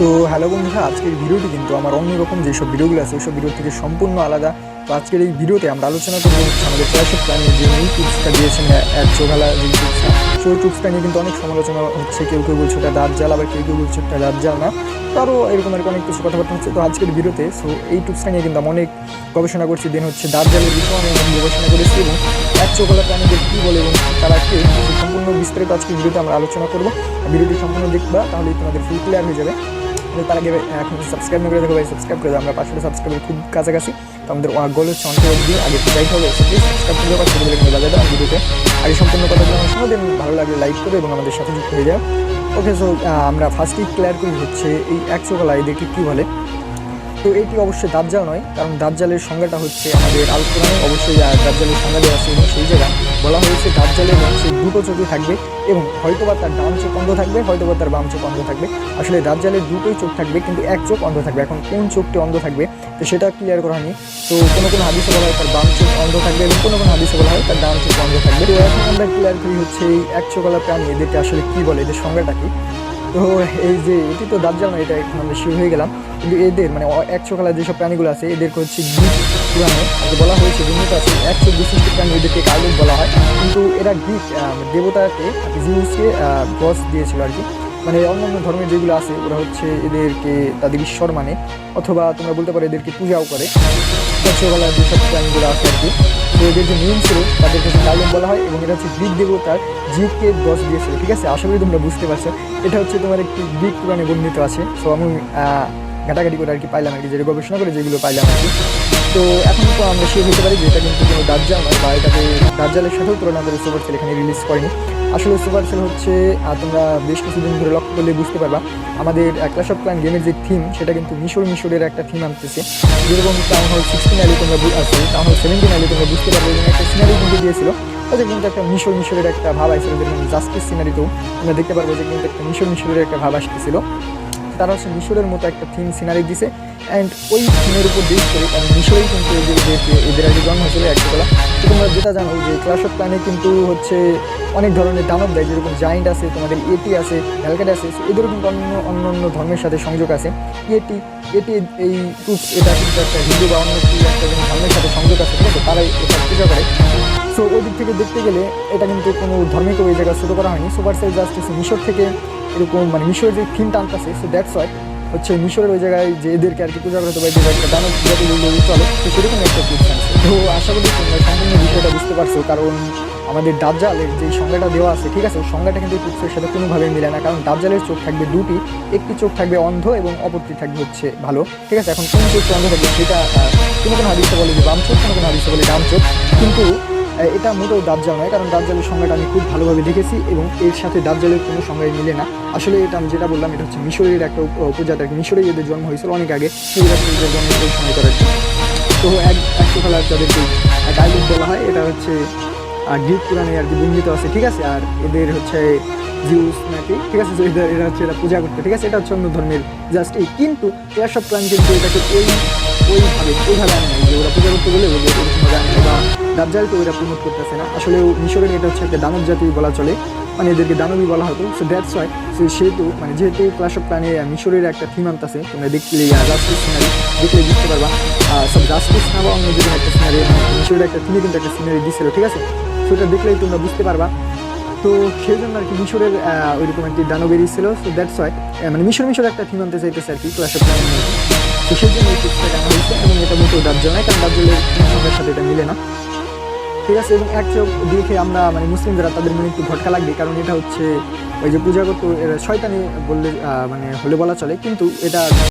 তো হ্যালো বন্ধুরা, আজকের ভিডিওটি কিন্তু আমার অন্যরকম যেসব ভিডিওগুলো আছে ওইসব ভিডিও থেকে সম্পূর্ণ আলাদা। তো আজকের এই ভিডিওতে আমরা আলোচনা করব আমাদের অফ প্ল্যানের যে নিউ টিপসটা দিয়েছেন এক চোখালা যে টিপসটা সেই টিপসটা নিয়ে কিন্তু অনেক সমালোচনা হচ্ছে, কেউ কেউ বলছে ওটা দাঁত জাল আবার কেউ কেউ বলছে ওটা দাঁত জাল না। তো আরও এরকম আর কি অনেক কিছু কথাবার্তা হচ্ছে। তো আজকের ভিডিওতে সো এই টিপসটা নিয়ে কিন্তু আমি অনেক গবেষণা করছি। দেন হচ্ছে দাঁত জালের বিষয়ে আমি অনেক গবেষণা করেছি এবং এক চোখলা প্রাণীদের কী বলে এবং তারা কে সম্পূর্ণ বিস্তারিত আজকের ভিডিওতে আমরা আলোচনা করব। ভিডিওটি সম্পূর্ণ দেখবা, তাহলেই তোমাদের ফুল ক্লিয়ার হয়ে যাবে। তার আগে এখন সাবস্ক্রাইব না করে দেখো ভাই সাবস্ক্রাইব করে আমরা পাঁচশো সাবস্ক্রাইবের খুব কাছাকাছি। তো আমাদের গোল হচ্ছে অনেক অব্দি আগে যাইতে হবে প্লিজ সাবস্ক্রাইব করে দেওয়া ছোটো কিন্তু দাও ভিডিওতে। আগে সম্পূর্ণ কথাগুলো আমার দেন ভালো লাগলে লাইক করো এবং আমাদের সাথে যুক্ত হয়ে যাও। ওকে সো আমরা ফার্স্টেই ক্লিয়ার করি হচ্ছে এই এক চোখলা এদেরকে কী বলে। তো এটি অবশ্যই দাজ্জাল নয়, কারণ দাজ্জালের সংজ্ঞাটা হচ্ছে আমাদের আল কোরআনে অবশ্যই দাজ্জালের সংজ্ঞা দেওয়া আছে সেই জায়গা বলা হয়েছে দাজ্জালের হচ্ছে দুটো চোখই থাকবে এবং হয়তোবা তার ডান চোখ অন্ধ থাকবে, হয়তোবা তার বাম চোখ অন্ধ থাকবে। আসলে দাজ্জালের দুটোই চোখ থাকবে, কিন্তু এক চোখ অন্ধ থাকবে। এখন কোন চোখটি অন্ধ থাকবে, তো সেটা ক্লিয়ার করা হয়নি। তো কোনো কোনো হাদিসে বলা হয় তার বাম চোখ অন্ধ থাকবে এবং কোনো কোনো হাদিসে বলা হয় তার ডান চোখ অন্ধ থাকবে। তো এখন আমরা ক্লিয়ার করি হচ্ছে এই এক চোখলা প্রাণী এদেরকে আসলে কী বলে, এদের সংজ্ঞাটা কি? তো এই যে, এটি তো দাজ্জাল না, এটা আমরা শিওর হয়ে গেলাম। কিন্তু এদের মানে একশো এক চোখালা যেসব প্রাণীগুলো আছে এদেরকে হচ্ছে আর বলা হয়েছে বিভিন্ন আছে একশো বিশিষ্ট প্রাণী এদেরকে কার্লুক বলা হয়। কিন্তু এরা গ্রিক দেবতাকে জিনিসকে গছ দিয়েছিল আর কি। মানে অন্যান্য ধর্মের যেগুলো আছে, ওরা হচ্ছে এদেরকে, তাদের ঈশ্বর মানে অথবা তোমরা বলতে পারো এদেরকে পূজাও করে। ছোটবেলার যেসব প্রাণীগুলো আছে আর কি, তো এদের যে নিয়ম ছিল তাদের কাছে কার্লুক বলা হয় এবং এটা হচ্ছে গ্রিক দেবতার জীবকে দশ দিয়েছিল, ঠিক আছে? আশা করি তোমরা বুঝতে পারছ। এটা হচ্ছে তোমার একটি গ্রিক পুরাণে বর্ণিত আছে। সো আমি ঘাটাঘাটি করে আর কি পাইলাম আর কি, যেটা গবেষণা করে যেগুলো পাইলাম আর কি। তো এখন তো আমরা শিওর হতে পারি যে এটা কিন্তু কোনো দার্জাল নয় বা এটাকে দার্জালের সাথেও তুলনা করে সুপার সেল এখানে রিলিজ করেনি। আসলে সুপার সেল হচ্ছে তোমরা বেশ কিছুদিন ধরে লক্ষ্য করলে বুঝতে পারবা, আমাদের ক্লাস অফ ক্লান গেমের যে থিম সেটা কিন্তু মিশর মিশরের একটা থিম আনতেছে। যেরকম টাউন হল সিক্সটিন আলি তোমরা সরি টাউন হল সেভেন্টিন আলি তোমরা বুঝতে পারবে একটা সিনারি কিন্তু দিয়েছিল। ওদের কিন্তু একটা মিশর মিশরের একটা ভাব আসছিল যেরকম জাস্টিস সিনারিতেও তোমরা দেখতে পারব যে কিন্তু একটা মিশর মিশরের একটা ভাব আসতেছিল। তারা হচ্ছে মিশরের মতো একটা থিম সিনারি দিছে। অ্যান্ড ওই থিমের উপর বেস করে কারণ মিশরেই কিন্তু এদের আগে জন্ম হয়েছিল একবেলা তো তোমরা যেটা জানো যে ক্লাস অফ প্ল্যানে কিন্তু হচ্ছে অনেক ধরনের দানব দেয়, যেরকম জায়েন্ট আছে, তোমাদের এটি আছে হ্যালকাট আছে এদেরও কিন্তু অন্য অন্য অন্য ধর্মের সাথে সংযোগ আছে। এটি এটি এই এটা কিন্তু একটা হিন্দু বা অন্য একটা ধর্মের সাথে সংযোগ আছে, ঠিক আছে? তারাই এটা পূজা করে। সো ওই দিক থেকে দেখতে গেলে এটা কিন্তু কোনো ধর্মীয় ওই জায়গায় ছোটো করা হয়নি। সুপার সেল জাস্ট মিশর থেকে এরকম মানে মিশরের যে থিমটা আনতেছে সো দ্যাটস ওয়াই হচ্ছে মিশরের ওই জায়গায় যে এদেরকে আর কি পূজা করতে পারে একটা দানব জাতি যেগুলো চলে, তো সেরকম একটা আনছে। তো আশা করি তোমরা সম্পূর্ণ বিষয়টা বুঝতে পারছ, কারণ আমাদের ডাবজালের যে সংজ্ঞাটা দেওয়া আছে, ঠিক আছে সংজ্ঞাটা কিন্তু টিপসের সাথে কোনোভাবেই মিলে না, কারণ ডাবজালের চোখ থাকবে দুটি, একটি চোখ থাকবে অন্ধ এবং অপরটি থাকবে হচ্ছে ভালো, ঠিক আছে? এখন কোন চোখ অন্ধ থাকবে সেটা কোনো কোনো হাদিসে বলে যে বাম চোখ, কোনো কোনো হাদিসে বলে ডান চোখ। কিন্তু এটা মোটেও দাজ্জাল নয়, কারণ দাজ্জালের সংজ্ঞাটা আমি খুব ভালোভাবে দেখেছি এবং এর সাথে দাজ্জালের কোনো সংজ্ঞায় মিলে না। আসলে এটা আমি যেটা বললাম, এটা হচ্ছে মিশরের একটা উপ- উপজাতি আর কি। মিশরেই এদের জন্ম হয়েছিল অনেক আগে এদের জন্ম সময় করার তো এক এক সকালে যাদেরকে ডাইলগ বলা হয়, এটা হচ্ছে আর গ্রিক পুরাণে আর কি বর্ণিত আছে, ঠিক আছে? আর এদের হচ্ছে জিউস নাকি, ঠিক আছে? এদের এরা হচ্ছে, এরা পূজা করতে, ঠিক আছে? এটা হচ্ছে অন্য ধর্মের জাস্ট এই। কিন্তু এরা সব প্ল্যান কিন্তু এটাকে ওই, ওইভাবে ওইভাবে আনে যে ওরা পূজা করতে বলে তো ওরা প্রমোট করতেছে না। আসলে মিশরের এটা হচ্ছে একটা দানব জাতি বলা চলে। মানে এদেরকে দানবী বলা হতো। সো দ্যাটস ওয়াই সো সেহেতু মানে যেহেতু ক্লাস অফ প্ল্যানে মিশরের একটা থিম আনতেছে, তোমরা দেখলে জাস্টিস সিনারি দেখলে বুঝতে পারবা। সব জাস্টিস না বা অন্য যেকোনো একটা সিনারি মিশরের একটা থিমে কিন্তু একটা সিনারি দিচ্ছিল ঠিক আছে? সেটা দেখলেই তোমরা বুঝতে পারবা। তো সেই জন্য আর কি মিশরের ওইরকম একটি দানব বেরিয়েছিল সো দ্যাটস ওয়াই মানে মিশর মিশর একটা থিম আনতে চাইতেছে আর কি ক্লাস অফ প্ল্যানের মধ্যে। তো সেই জন্য এই টিপসটা আনা হয়েছে এবং এটা মোটেও দার্জাল নয়, কারণ দার্জালের সাথে এটা মিলে না। ঠিক আছে? এবং এক চোখ দেখে আমরা মানে মুসলিম যারা তাদের মনে একটু ভটকা লাগবে, কারণ এটা হচ্ছে ওই যে পূজাগত শয়তানি বললে মানে হলে বলা চলে। কিন্তু এটা